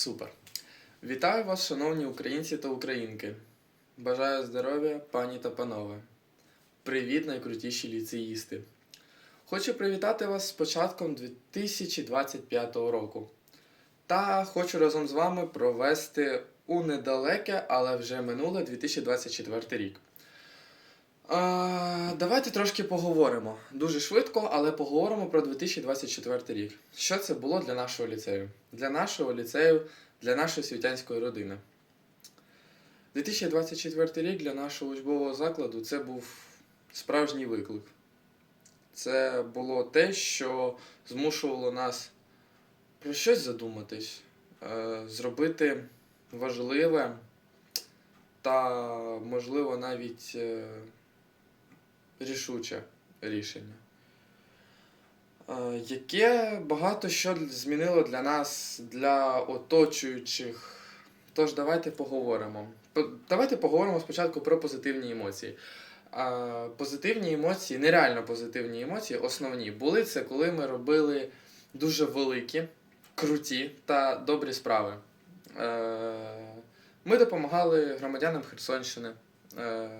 Супер. Вітаю вас, шановні українці та українки. Бажаю здоров'я, пані та панове. Привіт, найкрутіші ліцеїсти. Хочу привітати вас з початком 2025 року. Та хочу разом з вами провести у недалеке, але вже минуле 2024 рік. Давайте трошки поговоримо. Дуже швидко, але поговоримо про 2024 рік. Що це було для нашого ліцею? Для нашого ліцею, для нашої світянської родини. 2024 рік для нашого учбового закладу це був справжній виклик. Це було те, що змушувало нас про щось задуматись, е, зробити важливе та, можливо, навіть е, рішуче рішення, е, яке багато що змінило для нас, для оточуючих. Тож давайте поговоримо. Давайте поговоримо спочатку про позитивні емоції. Позитивні емоції, нереально позитивні емоції, основні, були це, коли ми робили дуже великі, круті та добрі справи. Е, Ми допомагали громадянам Херсонщини, е,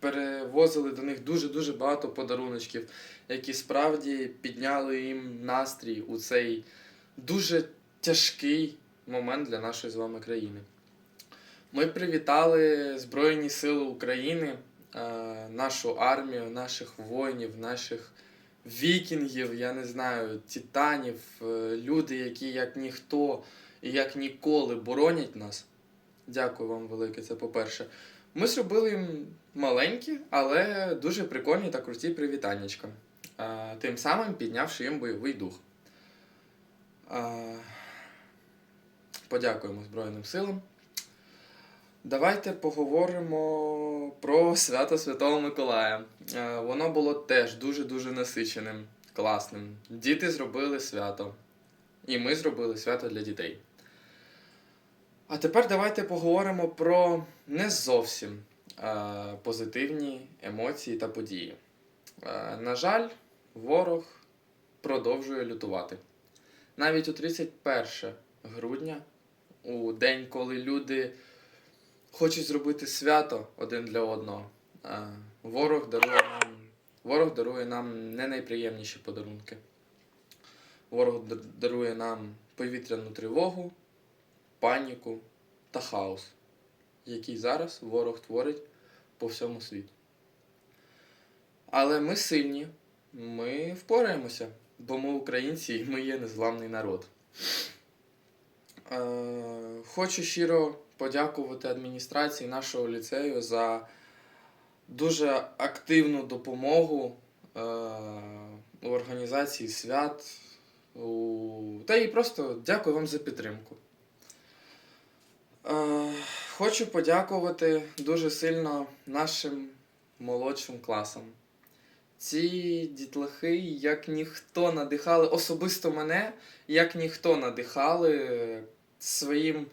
перевозили до них дуже-дуже багато подаруночків, які справді підняли їм настрій у цей дуже тяжкий момент для нашої з вами країни. Ми привітали Збройні Сили України, е, нашу армію, наших воїнів, наших вікінгів, я не знаю, титанів, е, люди, які як ніхто і як ніколи боронять нас. Дякую вам велике, це по-перше. Ми зробили їм маленькі, але дуже прикольні та круті привітаннячка, тим самим піднявши їм бойовий дух. Подякуємо Збройним силам. Давайте поговоримо про свято Святого Миколая. Воно було теж дуже-дуже насиченим, класним. Діти зробили свято. І ми зробили свято для дітей. А тепер давайте поговоримо про не зовсім е, позитивні емоції та події. Е, на жаль, ворог продовжує лютувати. Навіть у 31 грудня, у день, коли люди хочуть зробити свято один для одного, е, ворог дарує нам, ворог дарує нам не найприємніші подарунки. Ворог дарує нам повітряну тривогу, паніку та хаос, який зараз ворог творить по всьому світу. Але ми сильні, ми впораємося, бо ми українці і ми є незламний народ. Е, Хочу щиро подякувати адміністрації нашого ліцею за дуже активну допомогу е, у організації свят. Та і просто дякую вам за підтримку. Е, Хочу подякувати дуже сильно нашим молодшим класам. Ці дітлахи, як ніхто надихали, особисто мене, як ніхто надихали своїм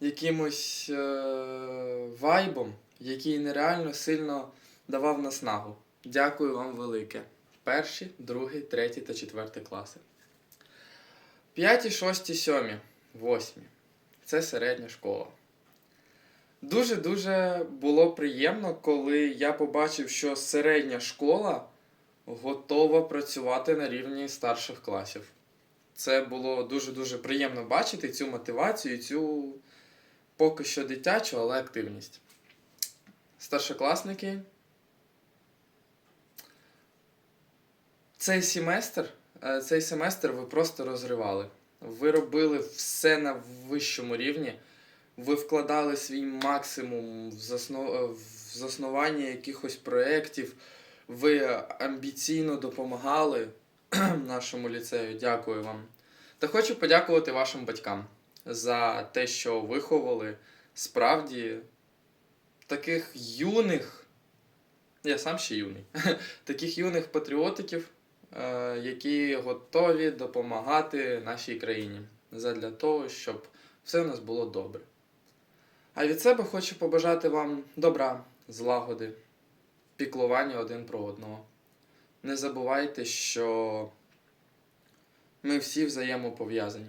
якимось е, вайбом, який нереально сильно давав наснагу. Дякую вам велике. Перші, другий, третій та четвертий класи. П'яті, шості, сьомі, восьмі. Це середня школа. Дуже-дуже було приємно, коли я побачив, що середня школа готова працювати на рівні старших класів. Це було дуже-дуже приємно бачити цю мотивацію, цю поки що дитячу, але активність. Старшокласники. Цей семестр, е, цей семестр ви просто розривали. Ви робили все на вищому рівні. Ви вкладали свій максимум в, засно... в заснування якихось проєктів. Ви амбіційно допомагали нашому ліцею. Дякую вам. Та хочу подякувати вашим батькам за те, що виховали справді таких юних, я сам ще юний, таких юних патріотиків, які готові допомагати нашій країні задля того, щоб все у нас було добре. А від себе хочу побажати вам добра, злагоди, піклування один про одного. Не забувайте, що ми всі взаємопов'язані.